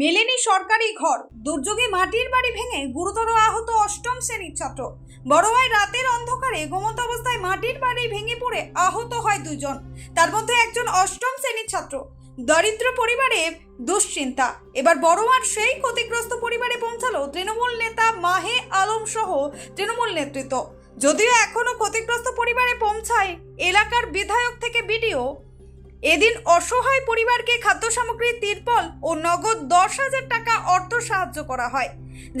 মেলেনি সরকারি ঘর। দুর্যোগে মাটির বাড়ি ভেঙে গুরুতর আহত অষ্টম শ্রেণির ছাত্র। বড়োয়ায় রাতের অন্ধকারে ঘুমন্ত অবস্থায় মাটির বাড়ি ভেঙে পড়ে আহত হয় দুজন তার মধ্যে একজন অষ্টম শ্রেণির ছাত্র। দরিদ্র পরিবারে দুশ্চিন্তা। এবার বড়োয়ার সেই ক্ষতিগ্রস্ত পরিবারে পৌঁছালো তৃণমূল নেতা মাহে আলম সহ তৃণমূল নেতৃত্ব। যদিও এখনও ক্ষতিগ্রস্ত পরিবারে পৌঁছায় এলাকার বিধায়ক থেকে বিডিও এদিন অসহায় পরিবারকে খাদ্য সামগ্রী তিরপল ও নগদ দশ হাজার টাকা অর্থ সাহায্য করা হয়।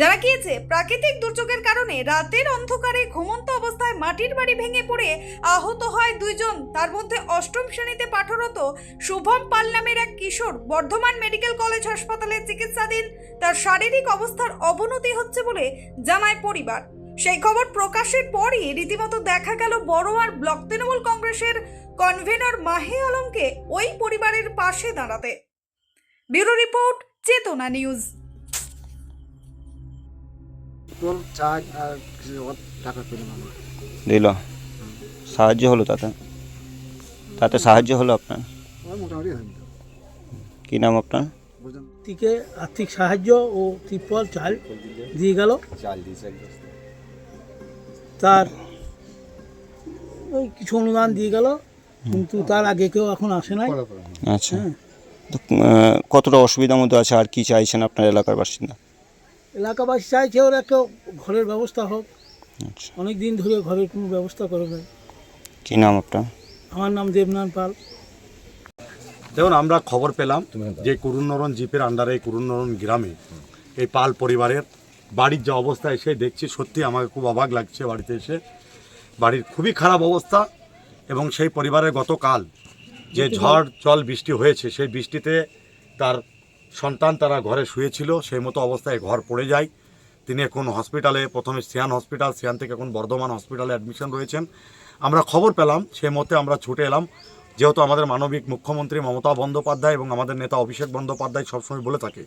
জানা গিয়েছে, প্রাকৃতিক দুর্যোগের কারণে রাতের অন্ধকারে ঘুমন্ত অবস্থায় মাটির বাড়ি ভেঙে পড়ে আহত হয় দুইজন। তার মধ্যে অষ্টম শ্রেণীতে পাঠরত শুভম পাল নামের এক কিশোর বর্ধমান মেডিকেল কলেজ হাসপাতালে চিকিৎসাধীন। তার শারীরিক অবস্থার অবনতি হচ্ছে বলে জানায় পরিবার। সেই খবর প্রকাশের পরই রীতিমতো দেখা গেল বড়োয়ার ব্লক তৃণমূল কংগ্রেসের কনভেনর মাহে আলমকে ওই পরিবারের পাশে দাঁড়াতে। Bureau report Chetana news. Charge আর কিছু টাকা পেলাম দিল। সাহায্য হলো তাতে? তাতে সাহায্য হলো আপনার? মোটামুটি কী নাম আপনার? থেকে আর্থিক সাহায্য ও ত্রিপল চাল দিয়ে গেল। তার ওই কিছু অনুদান দিয়ে গেল। কিন্তু তার আগে কেউ এখন আসে নাই। আচ্ছা। হ্যাঁ। তো কতটা অসুবিধার মধ্যে আছে আর কি চাইছেন আপনার এলাকার বাসিন্দা? এলাকাবাসী চাইছে ওর একটা ঘরের ব্যবস্থা হোক। আচ্ছা। অনেক দিন ধরে ঘরের কোনো ব্যবস্থা করে নাই। কী নাম আপনার? আমার নাম দেবনাথ পাল। দেখুন আমরা খবর পেলাম যে কুরুন্নরন জিপের আন্ডারে এই কুরুন্নরন গ্রামে এই পাল পরিবারের বাড়ির যে অবস্থা এসে দেখছি সত্যি আমাকে খুব অবাক লাগছে বাড়িতে এসে। বাড়ির খুবই খারাপ অবস্থা। এবং সেই পরিবারের গতকাল যে ঝড় জল বৃষ্টি হয়েছে সেই বৃষ্টিতে তার সন্তান তারা ঘরে শুয়েছিল সেই মতো অবস্থায় ঘর পড়ে যায়। তিনি এখন হসপিটালে প্রথমে সিয়ান হসপিটাল সিয়ান থেকে এখন বর্ধমান হসপিটালে অ্যাডমিশন রয়েছেন। আমরা খবর পেলাম সেই মতে আমরা ছুটে এলাম। যেহেতু আমাদের মানবিক মুখ্যমন্ত্রী মমতা বন্দ্যোপাধ্যায় এবং আমাদের নেতা অভিষেক বন্দ্যোপাধ্যায় সবসময় বলে থাকে।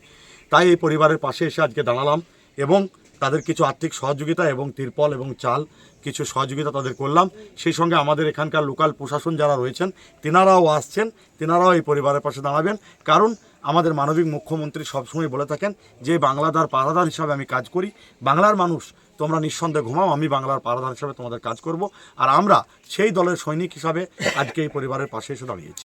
তাই এই পরিবারের পাশে এসে আজকে দাঁড়ালাম এবং তাদের কিছু আর্থিক সহযোগিতা এবং তিরপল এবং চাল কিছু সহযোগিতা তাদের করলাম। সেই সঙ্গে আমাদের এখানকার লোকাল প্রশাসন যারা রয়েছেন, তিনারাও আসছেন, তিনারাও এই পরিবারের পাশে দাঁড়াবেন। কারণ আমাদের মানবিক মুখ্যমন্ত্রী সবসময় বলে থাকেন যে বাংলাদার পাহারাদার হিসাবে আমি কাজ করি। বাংলার মানুষ, তোমরা নিঃসন্দেহে ঘুমাও, আমি বাংলার পাহারাদার হিসাবে তোমাদের কাজ করব। আর আমরা সেই দলের সৈনিক হিসাবে আজকে এই পরিবারের পাশে এসে দাঁড়িয়েছি।